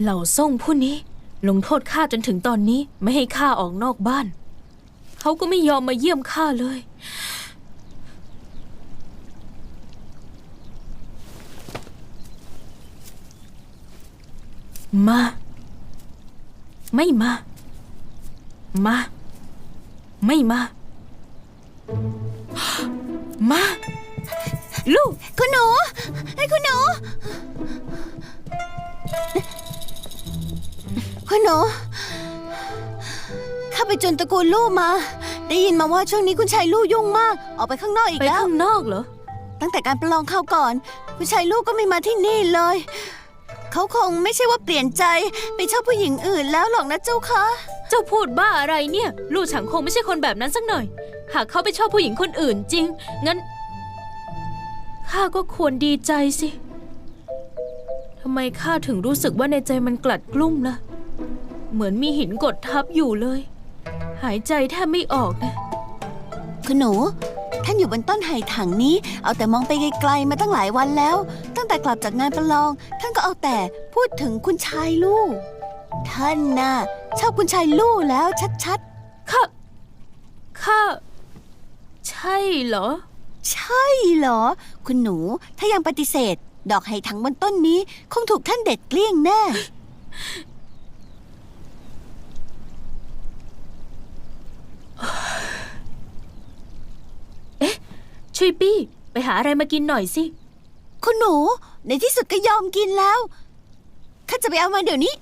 เหล่าซ่งผู้นี้ ลงโทษข้าจนถึงตอนนี้ไม่ให้ข้าออกนอกบ้าน เขาก็ไม่ยอมมาเยี่ยมข้าเลย มา ไม่มา มา ไม่มา มา ลูก คุณหนูไอ้คุณหนู คุณหนูข้าไปจนตระกูลลู่มา ได้ยินมาว่าช่วงนี้คุณชายลู่ยุ่งมาก ออกไปข้างนอกอีกไปแล้ว ข้างนอกเหรอ ตั้งแต่การประลองเข้าวก่อน คุณชายลู่ก็ไม่มาที่นี่เลย เขาคงไม่ใช่ว่าเปลี่ยนใจไปชอบผู้หญิงอื่นแล้วหรอกนะเจ้าคะ เจ้าพูดบ้าอะไรเนี่ย ลู่ฉังคงไม่ใช่คนแบบนั้นสักหน่อย หากเขาไปชอบผู้หญิงคนอื่นจริง งั้น ข้าก็ควรดีใจสิ ทำไมข้าถึงรู้สึกว่าในใจมันกลัดกลุ้มล่ะ เหมือนมีหินกดทับอยู่เลย หายใจแทบไม่ออกนะคุณหนู ท่านอยู่บนต้นไห่ถังนี้ เอาแต่มองไปไกลๆมาตั้งหลายวันแล้ว ตั้งแต่กลับจากงานประลอง ท่านก็เอาแต่พูดถึงคุณชายลู่ ท่านน่ะชอบคุณชายลู่แล้วชัดข้าข้าใช่เหรอๆใช่เหรอ คุณหนูถ้ายังปฏิเสธ ดอกไห่ถังบนต้นนี้ คงถูกท่านเด็ดเกลี้ยงแน่ ช่วยปี้ ไปหาอะไรมากินหน่อยสิ คุณหนู ในที่สุดก็ยอมกินแล้ว ข้าจะไปเอามาเดี๋ยวนี้